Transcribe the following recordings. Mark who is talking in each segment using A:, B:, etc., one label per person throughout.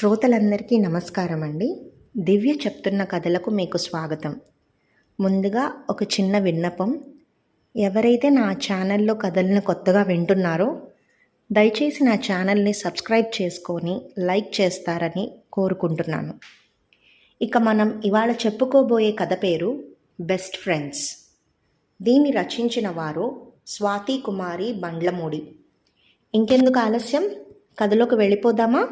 A: శ్రోతలందరికీ నమస్కారం అండి దివ్య చెప్తున్న కథలకు మీకు స్వాగతం. ముందుగా ఒక చిన్న విన్నపం. ఎవరైతే నా ఛానల్లో కథలను కొత్తగా వింటున్నారో దయచేసి నా ఛానల్ని సబ్స్క్రైబ్ చేసుకొని లైక్ చేస్తారని కోరుకుంటున్నాను. ఇక మనం ఇవాళ చెప్పుకోబోయే కథ పేరు బెస్ట్ ఫ్రెండ్స్. దీన్ని రచించిన వారు స్వాతి కుమారి బండ్లమూడి. ఇంకెందుకు ఆలస్యం? కథలోకి వెళ్ళిపోదామా?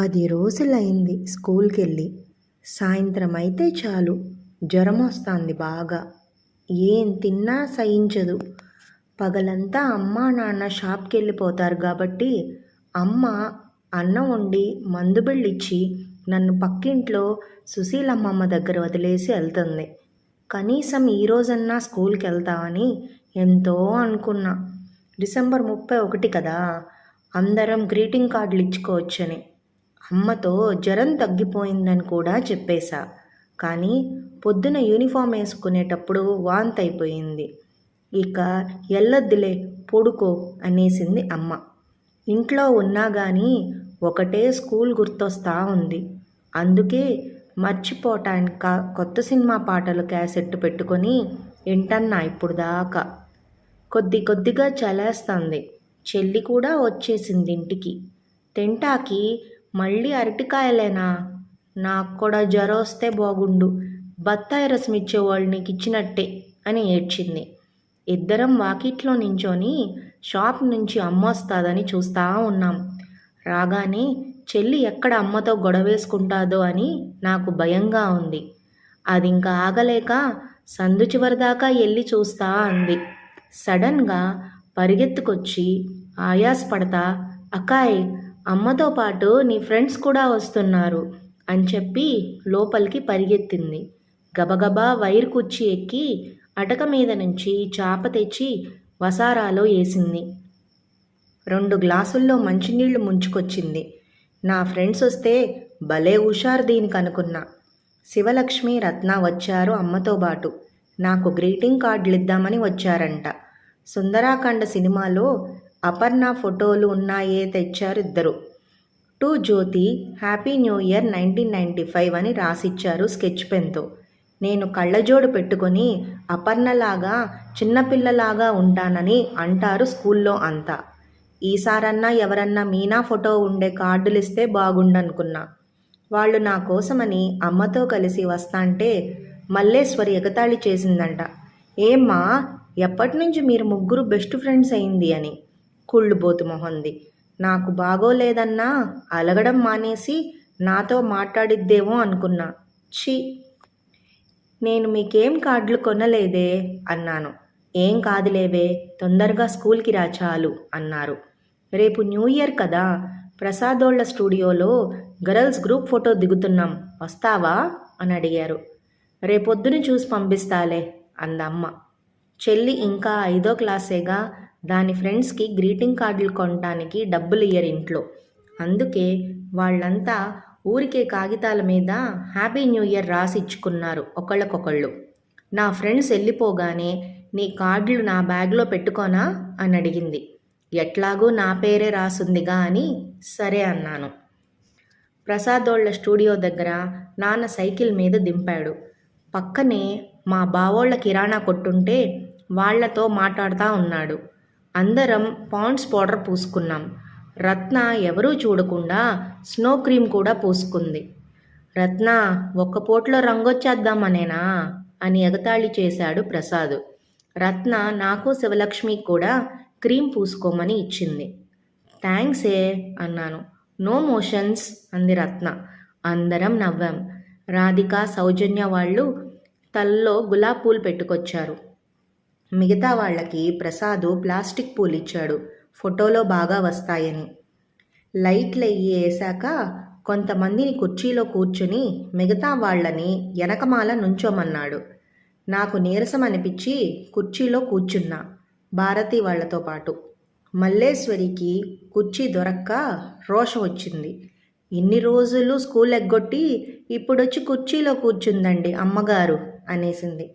A: పది రోజులైంది స్కూల్కి వెళ్ళి సాయంత్రం అయితే చాలు. జ్వరం వస్తుంది బాగా. ఏం తిన్నా సహించదు. పగలంతా అమ్మ నాన్న షాప్కి వెళ్ళిపోతారు కాబట్టి అమ్మ అన్నం వండి మందు బిళ్ళిచ్చి నన్ను పక్కింట్లో సుశీలమ్మమ్మ దగ్గర వదిలేసి వెళ్తుంది కనీసం ఈ రోజన్నా స్కూల్కి వెళ్తామని ఎంతో అనుకున్నా. డిసెంబర్ ముప్పై ఒకటి కదా. అందరం గ్రీటింగ్ కార్డులు ఇచ్చుకోవచ్చని అమ్మతో జ్వరం తగ్గిపోయిందని కూడా చెప్పేశా. కానీ పొద్దున యూనిఫామ్ వేసుకునేటప్పుడు వాంత్ అయిపోయింది ఇక ఎల్లొద్దులే పొడుకో అనేసింది అమ్మ. ఇంట్లో ఉన్నా కానీ ఒకటే స్కూల్ గుర్తొస్తా ఉంది. అందుకే మర్చిపోటానిక కొత్త సినిమా పాటలు క్యాసెట్ పెట్టుకొని వింటన్నా ఇప్పుడు దాకా కొద్ది కొద్దిగా చలేస్తుంది. చెల్లి కూడా వచ్చేసింది ఇంటికి. తింటాకి మళ్ళీ అరటికాయలేనా? నాకు కూడా జ్వరం వస్తే బాగుండు. బత్తాయి రసం ఇచ్చేవాళ్ళు నీకు ఇచ్చినట్టే అని ఏడ్చింది. ఇద్దరం వాకిట్లో నించొని షాప్ నుంచి అమ్మ చూస్తా ఉన్నాం. రాగానే చెల్లి ఎక్కడ అమ్మతో గొడవేసుకుంటాదో అని నాకు భయంగా ఉంది. అది ఇంకా ఆగలేక సందు చివరి దాకా వెళ్ళి చూస్తా అంది. సడన్గా పరిగెత్తుకొచ్చి ఆయాసపడతా అకాయ్ అమ్మతో పాటు నీ ఫ్రెండ్స్ కూడా వస్తున్నారు అని చెప్పి లోపలికి పరిగెత్తింది. గబగబా వైర్ కుర్చీ ఎక్కి అటక మీద నుంచి చాప తెచ్చి వసారాలో వేసింది. రెండు గ్లాసుల్లో మంచినీళ్ళు ముంచుకొచ్చింది. నా ఫ్రెండ్స్ వస్తే భలే హుషారు దీనికి అనుకున్నా. శివలక్ష్మి రత్న వచ్చారు అమ్మతో పాటు. నాకు గ్రీటింగ్ కార్డులు ఇద్దామని వచ్చారంట. సుందరాఖండ సినిమాలో అపర్ణ ఫోటోలు ఉన్నాయే తెచ్చారు ఇద్దరు. To Jyothi happy new year nineteen ninety five అని రాసిచ్చారు స్కెచ్ పెన్తో. నేను కళ్ళజోడు పెట్టుకొని అపర్ణలాగా చిన్నపిల్లలాగా ఉంటానని అంటారు స్కూల్లో అంతా. ఈసారన్నా ఎవరన్నా మీనా ఫోటో ఉండే కార్డులు ఇస్తే బాగుండనుకున్నా. వాళ్ళు నా కోసమని అమ్మతో కలిసి వస్తాంటే మల్లేశ్వరి ఎగతాళి చేసిందంట. ఏమ్మా ఎప్పటి నుంచి మీరు ముగ్గురు బెస్ట్ ఫ్రెండ్స్ అయింది అని. కుళ్ళుబోతు మొహంది. నాకు బాగోలేదన్నా అలగడం మానేసి నాతో మాట్లాడిద్దేమో అనుకున్నా. ఛీ! నేను మీకేం కార్డులు కొనలేదే అన్నాను. ఏం కాదులేవే తొందరగా స్కూల్కి రా చాలు అన్నారు. రేపు న్యూ ఇయర్ కదా ప్రసాదోళ్ళ స్టూడియోలో గర్ల్స్ గ్రూప్ ఫోటో దిగుతున్నాం. వస్తావా? అని అడిగారు. రేపొద్దున చూసి పంపిస్తాలే అందమ్మ. చెల్లి ఇంకా ఐదో క్లాసేగా దాని ఫ్రెండ్స్కి గ్రీటింగ్ కార్డులు కొనడానికి డబ్బులు ఇయ్యరు ఇంట్లో. అందుకే వాళ్ళంతా ఊరికే కాగితాల మీద హ్యాపీ న్యూ ఇయర్ రాసి ఇచ్చుకున్నారు ఒకళ్ళకొకళ్ళు. నా ఫ్రెండ్స్ వెళ్ళిపోగానే నీ కార్డులు నా బ్యాగ్లో పెట్టుకోనా? అని అడిగింది. ఎట్లాగూ నా పేరే రాసుందిగా అని సరే అన్నాను. ప్రసాదోళ్ళ స్టూడియో దగ్గర నాన్న సైకిల్ మీద దింపాడు. పక్కనే మా బావోళ్ళ కిరాణా కొట్టుంటే వాళ్ళతో మాట్లాడుతూ ఉన్నాడు. అందరం పాండ్స్ పౌడర్ పూసుకున్నాం. రత్న ఎవరూ చూడకుండా స్నో క్రీమ్ కూడా పూసుకుంది. రత్న ఒక్క పోట్లో రంగొచ్చేద్దామనేనా? అని ఎగతాళి చేశాడు ప్రసాద్. రత్న నాకు శివలక్ష్మి కూడా క్రీమ్ పూసుకోమని ఇచ్చింది. థ్యాంక్స్ ఏ అన్నాను. నో మోషన్స్ అంది రత్న. అందరం నవ్వాం. రాధిక సౌజన్య వాళ్ళు తల్లో గులాబ్ పూలు పెట్టుకొచ్చారు. మిగతా వాళ్ళకి ప్రసాదు ప్లాస్టిక్ పూలు ఇచ్చాడు. ఫోటోలో బాగా వస్తాయని. లైట్లు అయ్యి వేసాక కొంతమందిని కుర్చీలో కూర్చుని మిగతా వాళ్ళని వెనకమాల నుంచోమన్నాడు. నాకు నీరసం అనిపించి కుర్చీలో కూర్చున్నా భారతి వాళ్ళతో పాటు. మల్లేశ్వరికి కుర్చీ దొరక్క రోషం వచ్చింది. ఇన్ని రోజులు స్కూల్ ఎగ్గొట్టి ఇప్పుడొచ్చి కుర్చీలో కూర్చుందండి అమ్మగారు అనేసింది.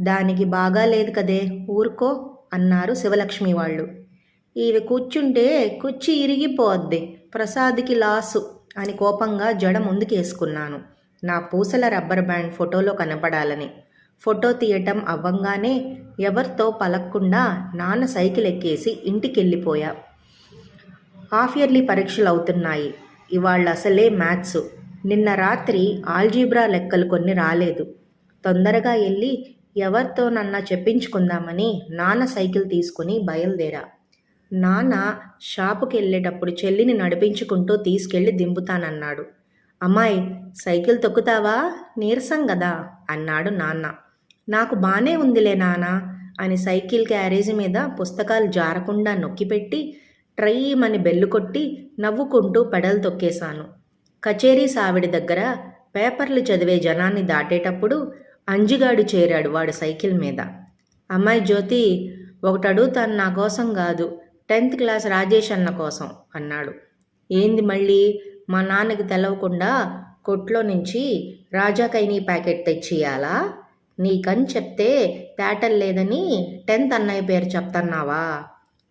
A: దానికి బాగా లేదు కదే ఊరుకో అన్నారు శివలక్ష్మి వాళ్ళు. ఇవి కూర్చుంటే కుర్చీ ఇరిగిపోద్ది ప్రసాద్కి లాసు అని కోపంగా జడ ముందుకేసుకున్నాను. నా పూసల రబ్బర్ బ్యాండ్ ఫోటోలో కనపడాలని. ఫోటో తీయటం అవ్వంగానే ఎవరితో పలక్కుండా నాన్న సైకిల్ ఎక్కేసి ఇంటికెళ్ళిపోయా. హాఫ్ ఇయర్లీ పరీక్షలు అవుతున్నాయి ఇవాళ అసలే మ్యాథ్స్. నిన్న రాత్రి ఆల్జీబ్రా లెక్కలు కొన్ని రాలేదు. తొందరగా వెళ్ళి ఎవరితోనన్నా చెప్పించుకుందామని నాన్న సైకిల్ తీసుకుని బయలుదేరా. నాన్న షాపుకి వెళ్ళేటప్పుడు చెల్లిని నడిపించుకుంటూ తీసుకెళ్ళి దింపుతానన్నాడు. అమ్మాయి సైకిల్ తొక్కుతావా? నీరసం కదా అన్నాడు నాన్న. నాకు బానే ఉందిలే నాన్న అని సైకిల్ క్యారేజీ మీద పుస్తకాలు జారకుండా నొక్కిపెట్టి ట్రయ్యమని బెల్లు కొట్టి నవ్వుకుంటూ పెడలు తొక్కేశాను. కచేరీ సావిడి దగ్గర పేపర్లు చదివే జనాన్ని దాటేటప్పుడు అంజిగాడు చేరాడు వాడు సైకిల్ మీద. అమ్మాయి జ్యోతి ఒకటి అడుగుతాను నా కోసం కాదు టెన్త్ క్లాస్ రాజేష్ అన్న కోసం అన్నాడు. ఏంది మళ్ళీ? మా నాన్నకి తెలవకుండా కొట్లో నుంచి రాజాకైనీ ప్యాకెట్ తెచ్చియాలా నీకని చెప్తే తేటలు లేదని టెన్త్ అన్నయ్య పేరు చెప్తన్నావా?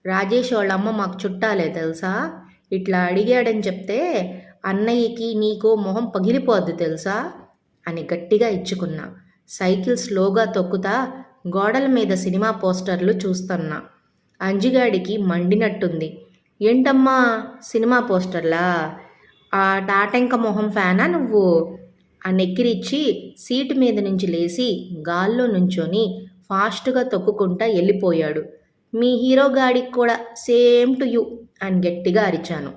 A: రాజేష్ వాళ్ళమ్మ మాకు చుట్టాలే తెలుసా? ఇట్లా అడిగాడని చెప్తే అన్నయ్యకి నీకు మొహం పగిలిపోద్ది తెలుసా? అని గట్టిగా ఇచ్చుకున్నా. సైకిల్ స్లోగా తొక్కుతా గోడల మీద సినిమా పోస్టర్లు చూస్తున్నా. అంజిగాడికి మండినట్టుంది. ఏంటమ్మా సినిమా పోస్టర్లా? ఆ టాటెంక మొహం ఫ్యానా నువ్వు? ఆ నెక్కిరిచ్చి సీటు మీద నుంచి లేచి గాల్లో నుంచొని ఫాస్ట్గా తొక్కుకుంటా వెళ్ళిపోయాడు మీ హీరో గాడికి కూడా సేమ్ టు యూ అని గట్టిగా అరిచాను.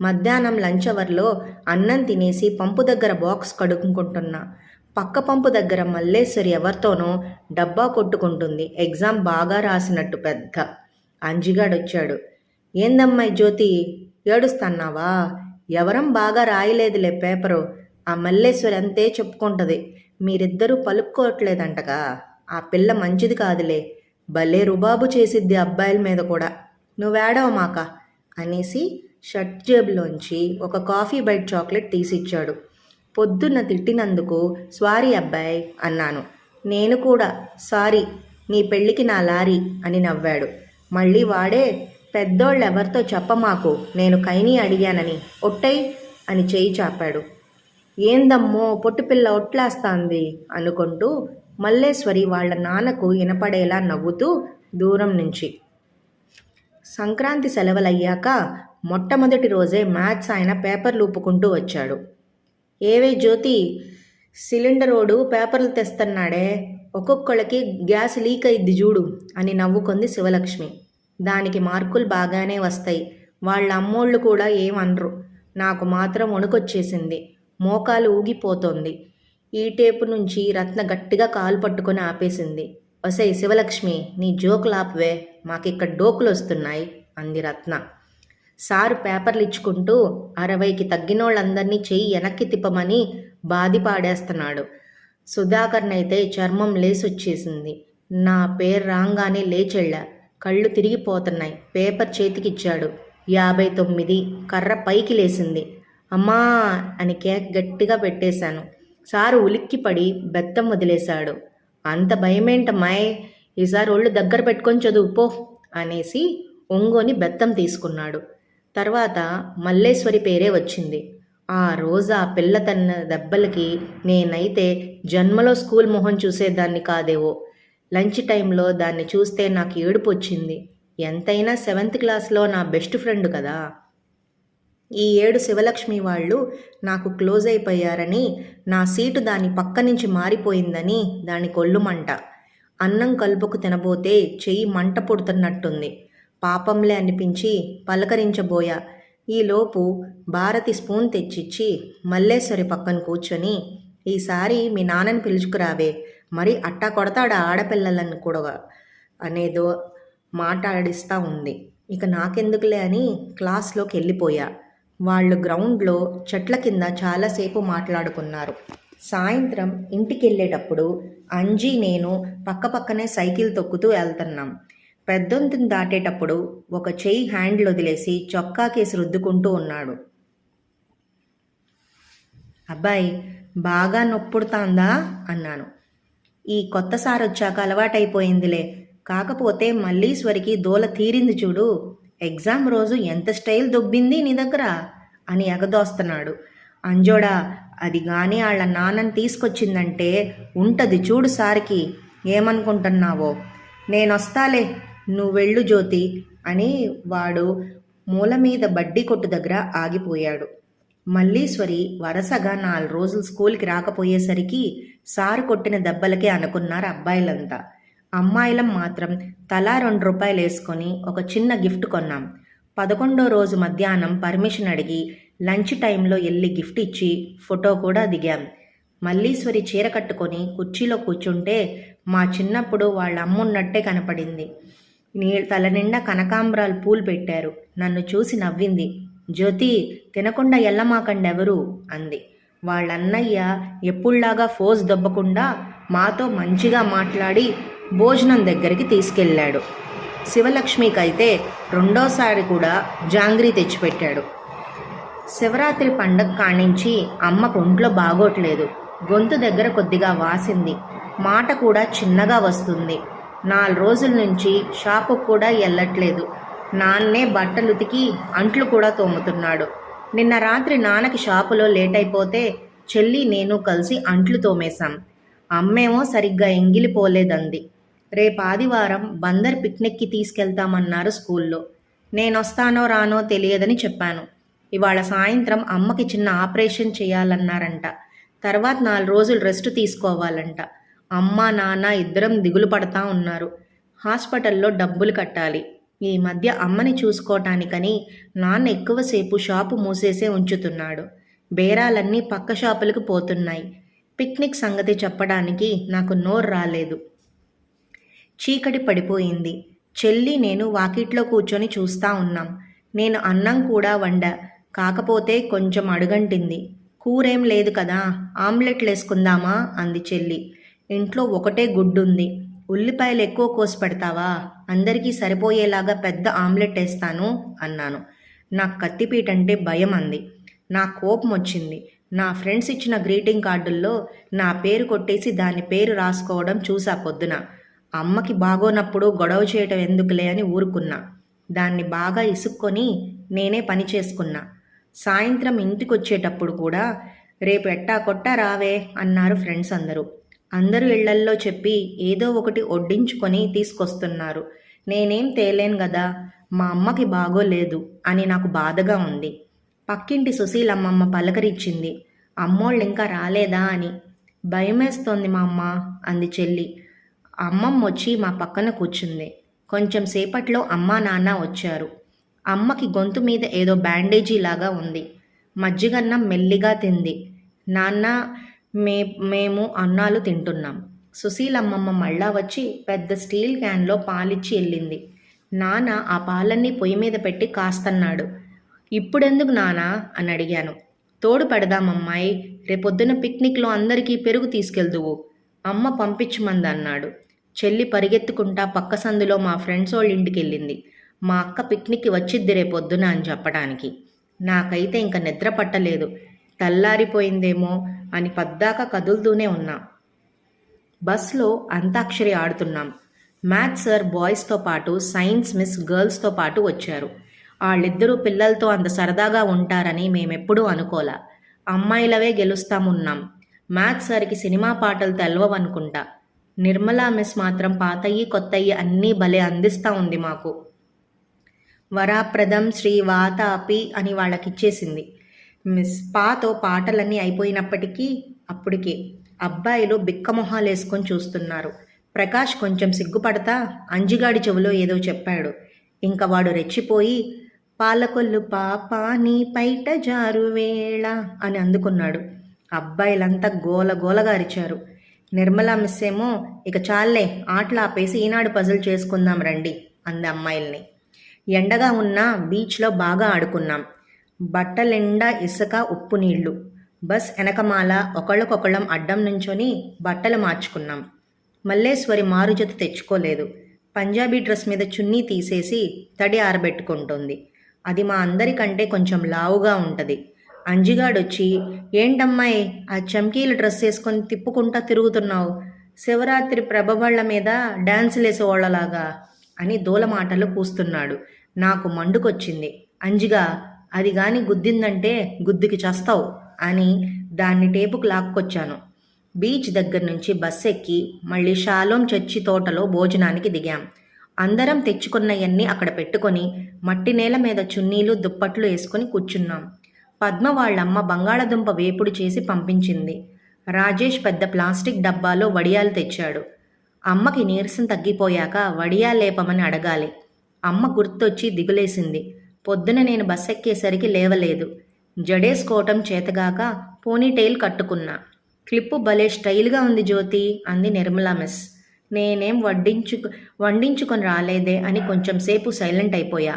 A: మధ్యాహ్నం లంచ్ అవర్లో అన్నం తినేసి పంపు దగ్గర బాక్స్ కడుక్కుంటున్నా. పక్క పంపు దగ్గర మల్లేశ్వరి ఎవరితోనో డబ్బా కొట్టుకుంటుంది. ఎగ్జామ్ బాగా రాసినట్టు పెద్ద. అంజిగాడొచ్చాడు. ఏందమ్మాయి జ్యోతి? ఏడుస్తన్నావా? ఎవరం బాగా రాయలేదులే పేపరు. ఆ మల్లేశ్వరి అంతే చెప్పుకుంటది. మీరిద్దరూ పలుక్కోవట్లేదంటగా. ఆ పిల్ల మంచిది కాదులే. భలే రుబాబు చేసిద్ది అబ్బాయిల మీద కూడా. నువ్వేడవ మాక? అనేసి షర్ట్ జేబులోంచి ఒక కాఫీ బైట్ చాక్లెట్ తీసిచ్చాడు. పొద్దున్న తిట్టినందుకు స్వారీ అబ్బాయి అన్నాను. నేను కూడా సారీ నీ పెళ్ళికి నా లారీ అని నవ్వాడు. మళ్ళీ వాడే? పెద్దోళ్ళు ఎవరితో చెప్పమాకు నేను కైని అడిగానని. ఒట్టై అని చేయి చాపాడు. ఏందమ్మో పొట్టుపిల్ల ఒట్లేస్తాంది అనుకుంటూ మల్లేశ్వరి వాళ్ళ నాన్నకు వినపడేలా నవ్వుతూ దూరం నుంచి. సంక్రాంతి సెలవులయ్యాక మొట్టమొదటి రోజే మ్యాథ్స్ ఆయన పేపర్లు ఊపుకుంటూ వచ్చాడు. ఏవే జ్యోతి? సిలిండరోడు పేపర్లు తెస్తున్నాడే. ఒక్కొక్కళ్ళకి గ్యాస్ లీక్ అయింది చూడు అని నవ్వుకుంది శివలక్ష్మి. దానికి మార్కులు బాగానే వస్తాయి. వాళ్ళ అమ్మోళ్ళు కూడా ఏమనరు నాకు మాత్రం వణుకొచ్చేసింది. మోకాలు ఊగిపోతోంది. ఈ టేపు నుంచి రత్న గట్టిగా కాలు పట్టుకొని ఆపేసింది. ఒసై శివలక్ష్మి నీ జోకులు ఆపవే. మాకిక్కడ డోకులు వస్తున్నాయి అంది రత్న. సారు పేపర్లు ఇచ్చుకుంటూ అరవైకి తగ్గినోళ్ళందరినీ చెయ్యి వెనక్కి తిప్పమని బాది పాడేస్తున్నాడు సుధాకర్నైతే చర్మం లేసొచ్చేసింది. నా పేరు రాగానే లేచెళ్ళా. కళ్ళు తిరిగిపోతున్నాయి. పేపర్ చేతికిచ్చాడు. యాభై తొమ్మిది కర్ర పైకి లేసింది. అమ్మా అని కేక్ గట్టిగా పెట్టేశాను. సారు ఉలిక్కిపడి బెత్తం వదిలేశాడు. అంత భయమేంటమ్మాయ్ ఈసారి ఒళ్ళు దగ్గర పెట్టుకొని చదువు పో అనేసి ఒంగోని బెత్తం తీసుకున్నాడు. తర్వాత మల్లేశ్వరి పేరే వచ్చింది. ఆ రోజు ఆ పిల్ల తన్న దెబ్బలకి నేనైతే జన్మలో స్కూల్ మొహం చూసేదాన్ని కాదేవో. లంచ్ టైంలో దాన్ని చూస్తే నాకు ఏడుపు వచ్చింది. ఎంతైనా సెవెంత్ క్లాస్లో నా బెస్ట్ ఫ్రెండ్ కదా. ఈ ఏడు శివలక్ష్మి వాళ్ళు నాకు క్లోజ్ అయిపోయారని నా సీటు దాని పక్క నుంచి మారిపోయిందని దాని కొల్లుమంట అన్నం కలుపుకు తినబోతే చెయ్యి మంట పుడుతున్నట్టుంది. పాపంలే అనిపించి పలకరించబోయా. ఈలోపు భారతి స్పూన్ తెచ్చిచ్చి మల్లేశ్వరి పక్కన కూర్చొని ఈసారి మీ నాన్నని పిలుచుకురావే మరి అట్టా కొడతాడా ఆడపిల్లలను కూడా అనేదో మాట్లాడిస్తూ ఉంది. ఇక నాకెందుకులే అని క్లాస్లోకి వెళ్ళిపోయా. వాళ్ళు గ్రౌండ్లో చెట్ల కింద చాలాసేపు మాట్లాడుకున్నారు. సాయంత్రం ఇంటికి వెళ్ళేటప్పుడు అంజీ నేను పక్కపక్కనే సైకిల్ తొక్కుతూ వెళ్తున్నాం. పెద్దొంతుని దాటేటప్పుడు ఒక చెయ్యి హ్యాండ్లు వదిలేసి చొక్కా కేసు రుద్దుకుంటూ ఉన్నాడు. అబ్బాయి బాగా నొప్పుడుతాందా? అన్నాను. ఈ కొత్త సార్ వచ్చాక అలవాటైపోయిందిలే. కాకపోతే మల్లీశ్వరికి దోల తీరింది చూడు. ఎగ్జామ్ రోజు ఎంత స్టైల్ దొబ్బింది నీ దగ్గర? అని ఎగదోస్తున్నాడు. అంజోడా అది గాని వాళ్ళ నాన్నని తీసుకొచ్చిందంటే ఉంటది చూడు సార్కి. ఏమనుకుంటున్నావో? నేనొస్తాలే. నువ్వు వెళ్ళు జ్యోతి అని వాడు మూల మీద బడ్డీ కొట్టు దగ్గర ఆగిపోయాడు. మల్లీశ్వరి వరుసగా నాలుగు రోజులు స్కూల్కి రాకపోయేసరికి సారు కొట్టిన దెబ్బలకే అనుకున్నారు అబ్బాయిలంతా. అమ్మాయిలం మాత్రం తలా రెండు రూపాయలు వేసుకొని ఒక చిన్న గిఫ్ట్ కొన్నాం. పదకొండో రోజు మధ్యాహ్నం పర్మిషన్ అడిగి లంచ్ టైంలో వెళ్ళి గిఫ్ట్ ఇచ్చి ఫోటో కూడా దిగాం. మల్లీశ్వరి చీర కట్టుకొని కుర్చీలో కూర్చుంటే మా చిన్నప్పుడు వాళ్ళ అమ్మున్నట్టే కనపడింది. నీ తల నిండా కనకాంబరాలు పూలు పెట్టారు. నన్ను చూసి నవ్వింది. జ్యోతి తినకుండా ఎల్లమాకండెవరు? అంది. వాళ్ళన్నయ్య ఎప్పుళ్ళాగా ఫోజ్ దొబ్బకుండా మాతో మంచిగా మాట్లాడి భోజనం దగ్గరికి తీసుకెళ్ళాడు. శివలక్ష్మికైతే రెండోసారి కూడా జాంగ్రీ తెచ్చిపెట్టాడు. శివరాత్రి పండగ కానించి అమ్మకు ఒంట్లో బాగోట్లేదు. గొంతు దగ్గర కొద్దిగా వాసింది. మాట కూడా చిన్నగా వస్తుంది. నాలుగు రోజుల నుంచి షాపు కూడా వెళ్ళట్లేదు నాన్నే బట్టలు ఉతికి అంట్లు కూడా తోముతున్నాడు. నిన్న రాత్రి నాన్నకి షాపులో లేట్ అయిపోతే చెల్లి నేను కలిసి అంట్లు తోమేశాం. అమ్మేమో సరిగ్గా ఎంగిలిపోలేదంది. రేపు ఆదివారం బందర్ పిక్నిక్కి తీసుకెళ్తామన్నారు స్కూల్లో. నేనొస్తానో రానో తెలియదని చెప్పాను. ఇవాళ సాయంత్రం అమ్మకి చిన్న ఆపరేషన్ చేయాలన్నారంట. తర్వాత నాలుగు రోజులు రెస్ట్ తీసుకోవాలంట. అమ్మ నాన్న ఇద్దరం దిగులు పడతా ఉన్నారు. హాస్పిటల్లో డబ్బులు కట్టాలి. ఈ మధ్య అమ్మని చూసుకోవటానికని నాన్న ఎక్కువసేపు షాపు మూసేసే ఉంచుతున్నాడు. బేరాలన్నీ పక్క షాపులకు పోతున్నాయి. పిక్నిక్ సంగతి చెప్పడానికి నాకు నోరు రాలేదు. చీకటి పడిపోయింది. చెల్లి నేను వాకిట్లో కూర్చొని చూస్తా ఉన్నాం. నేను అన్నం కూడా వండ. కాకపోతే కొంచెం అడుగంటింది. కూరేం లేదు కదా ఆమ్లెట్లు వేసుకుందామా అంది చెల్లి. ఇంట్లో ఒకటే గుడ్డుంది. ఉల్లిపాయలు ఎక్కువ కోసి పెడతావా అందరికీ సరిపోయేలాగా పెద్ద ఆమ్లెట్ వేస్తాను అన్నాను. నాకు కత్తిపీట అంటే భయం అంది నా కోపం వచ్చింది నా ఫ్రెండ్స్ ఇచ్చిన గ్రీటింగ్ కార్డుల్లో నా పేరు కొట్టేసి దాని పేరు రాసుకోవడం చూసా పొద్దున. అమ్మకి బాగోనప్పుడు గొడవ చేయటం ఎందుకులే అని ఊరుకున్నా. దాన్ని బాగా ఇసుక్కొని నేనే పని చేసుకున్నా. సాయంత్రం ఇంటికి వచ్చేటప్పుడు కూడా రేపు ఎట్టా కొట్టా రావే అన్నారు ఫ్రెండ్స్ అందరూ. అందరూ ఇళ్ళల్లో చెప్పి ఏదో ఒకటి వడ్డించుకొని తీసుకొస్తున్నారు. నేనేం తేలేను కదా మా అమ్మకి బాగోలేదు అని నాకు బాధగా ఉంది. పక్కింటి సుశీలమ్మమ్మ పలకరించింది. అమ్మోళ్ళు ఇంకా రాలేదా అని. భయమేస్తోంది మా అమ్మ అంది చెల్లి. అమ్మమ్మ వచ్చి మా పక్కన కూర్చుంది. కొంచెం సేపట్లో అమ్మ నాన్న వచ్చారు. అమ్మకి గొంతు మీద ఏదో బ్యాండేజీ లాగా ఉంది. మజ్జిగన్నం మెల్లిగా తింది. నాన్న మే మేము అన్నాలు తింటున్నాం. సుశీలమ్మమ్మ మళ్ళా వచ్చి పెద్ద స్టీల్ క్యాన్లో పాలిచ్చి వెళ్ళింది. నాన్న ఆ పాలన్నీ పొయ్యి మీద పెట్టి కాస్తన్నాడు. ఇప్పుడెందుకు నానా అని అడిగాను. తోడు పెడదామమ్మాయి రేపొద్దున పిక్నిక్లో అందరికీ పెరుగు తీసుకెళ్దువు. అమ్మ పంపించమంది అన్నాడు చెల్లి పరిగెత్తుకుంటా పక్క సందులో మా ఫ్రెండ్స్ వాళ్ళ ఇంటికి వెళ్ళింది మా అక్క పిక్నిక్కి వచ్చిద్ది రేపొద్దున అని చెప్పడానికి. నాకైతే ఇంకా నిద్ర పట్టలేదు. తెల్లారిపోయిందేమో అని పద్దాక కదులుతూనే ఉన్నా. బస్లో అంతాక్షరి ఆడుతున్నాం. మ్యాథ్స్ సార్ బాయ్స్తో పాటు సైన్స్ మిస్ గర్ల్స్తో పాటు వచ్చారు. వాళ్ళిద్దరూ పిల్లలతో అంత సరదాగా ఉంటారని మేమెప్పుడూ అనుకోలా. అమ్మాయిలవే గెలుస్తామున్నాం. మ్యాథ్స్ సార్కి సినిమా పాటలు తెలవనుకుంటా నిర్మలా మిస్ మాత్రం పాతయ్యి కొత్తయ్యి అన్నీ భలే అందిస్తూ ఉంది మాకు. వరాప్రదం శ్రీ వాతాపి అని వాళ్ళకిచ్చేసింది. మిస్ పాతో పాటలన్నీ అయిపోయినప్పటికీ అప్పటికే అబ్బాయిలు బిక్కమొహాలు వేసుకొని చూస్తున్నారు. ప్రకాష్ కొంచెం సిగ్గుపడతా అంజిగాడి చెవిలో ఏదో చెప్పాడు. ఇంకా వాడు రెచ్చిపోయి పాలకొల్లు పాప నీ పైట జారువేళ అని అందుకున్నాడు. అబ్బాయిలంతా గోల గోలగా అరిచారు. నిర్మలా మిస్ ఏమో ఇక చాలే ఆటలు ఆపేసి ఈనాడు పజల్ చేసుకుందాం రండి అంది అమ్మాయిల్ని. ఎండగా ఉన్న బీచ్లో బాగా ఆడుకున్నాం. బట్టలెండా ఇసుక ఉప్పు నీళ్ళు. బస్ వెనకమాల ఒకళ్ళకొకళ్ళం అడ్డం నుంచొని బట్టలు మార్చుకున్నాం. మల్లేశ్వరి మారుజత తెచ్చుకోలేదు. పంజాబీ డ్రెస్ మీద చున్నీ తీసేసి తడి ఆరబెట్టుకుంటుంది. అది మా అందరికంటే కొంచెం లావుగా ఉంటుంది. అంజిగాడొచ్చి ఏంటమ్మాయి ఆ చమ్కీల డ్రెస్ వేసుకొని తిప్పుకుంటా తిరుగుతున్నావు? శివరాత్రి ప్రభబళ్ళ మీద డాన్సులు వేసేవాళ్ళలాగా అని దూలమాటలు కూస్తున్నాడు. నాకు మండుకొచ్చింది. అంజిగా అది గాని గుద్దిందంటే గుద్దుకి చస్తావు అని దాన్ని టేపుకు లాక్కొచ్చాను. బీచ్ దగ్గర నుంచి బస్ ఎక్కి మళ్ళీ షాలోం చర్చి తోటలో భోజనానికి దిగాం. అందరం తెచ్చుకున్నవన్నీ అక్కడ పెట్టుకొని మట్టి నేల మీద చున్నీలు దుప్పట్లు వేసుకొని కూర్చున్నాం. పద్మ వాళ్ళమ్మ బంగాళదుంప వేపుడు చేసి పంపించింది. రాజేష్ పెద్ద ప్లాస్టిక్ డబ్బాలో వడియాలు తెచ్చాడు. అమ్మకి నీరసం తగ్గిపోయాక వడియాలు లేపమని అడగాలి. అమ్మ గుర్తొచ్చి దిగులేసింది. పొద్దున నేను బస్ ఎక్కేసరికి లేవలేదు. జడేసుకోవటం చేతగాక పోనీటైల్ కట్టుకున్నా. క్లిప్పు భలే స్టైల్గా ఉంది జ్యోతి అంది నిర్మలా మిస్. నేనేం వడ్డించు వండించుకొని రాలేదే అని కొంచెం సేపు సైలెంట్ అయిపోయా.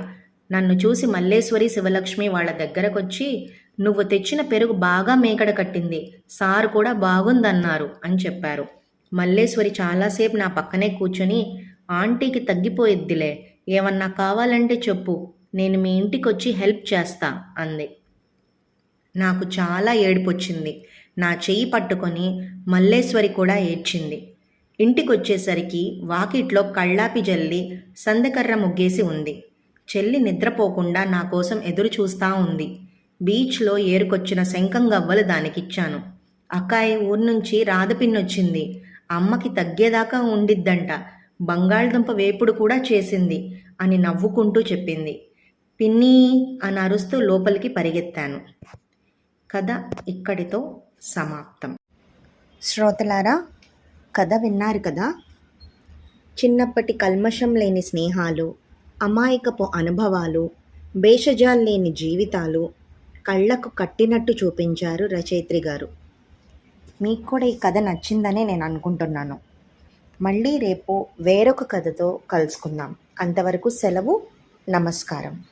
A: నన్ను చూసి మల్లేశ్వరి శివలక్ష్మి వాళ్ళ దగ్గరకొచ్చి నువ్వు తెచ్చిన పెరుగు బాగా మేకడ కట్టింది. సార్ కూడా బాగుందన్నారు అని చెప్పారు. మల్లేశ్వరి చాలాసేపు నా పక్కనే కూర్చొని ఆంటీకి తగ్గిపోయిద్దిలే. ఏమన్నా కావాలంటే చెప్పు. నేను మీ ఇంటికొచ్చి హెల్ప్ చేస్తా అంది. నాకు చాలా ఏడుపొచ్చింది. నా చెయ్యి పట్టుకొని మల్లేశ్వరి కూడా ఏడ్చింది. ఇంటికొచ్చేసరికి వాకిట్లో కళ్ళాపి జల్లి సందకర్ర ముగ్గేసి ఉంది. చెల్లి నిద్రపోకుండా నా కోసం ఎదురు చూస్తా ఉంది. బీచ్లో ఏరుకొచ్చిన శంఖం గవ్వలు దానికిచ్చాను. అక్కాయి ఊరు నుంచి రాధపిన్నొచ్చింది అమ్మకి తగ్గేదాకా ఉండిద్దంట. బంగాళదుంప వేపుడు కూడా చేసింది అని నవ్వుకుంటూ చెప్పింది. పిన్ని అని అరుస్తూ లోపలికి పరిగెత్తాను. కథ ఇక్కడితో సమాప్తం. శ్రోతలారా కథ విన్నారు కదా? చిన్నప్పటి కల్మషం లేని స్నేహాలు అమాయకపు అనుభవాలు భేషజాలు లేని జీవితాలు కళ్ళకు కట్టినట్టు చూపించారు రచయిత్రి గారు. మీకు కూడా ఈ కథ నచ్చిందనే నేను అనుకుంటున్నాను. మళ్ళీ రేపు వేరొక కథతో కలుసుకుందాం. అంతవరకు సెలవు నమస్కారం.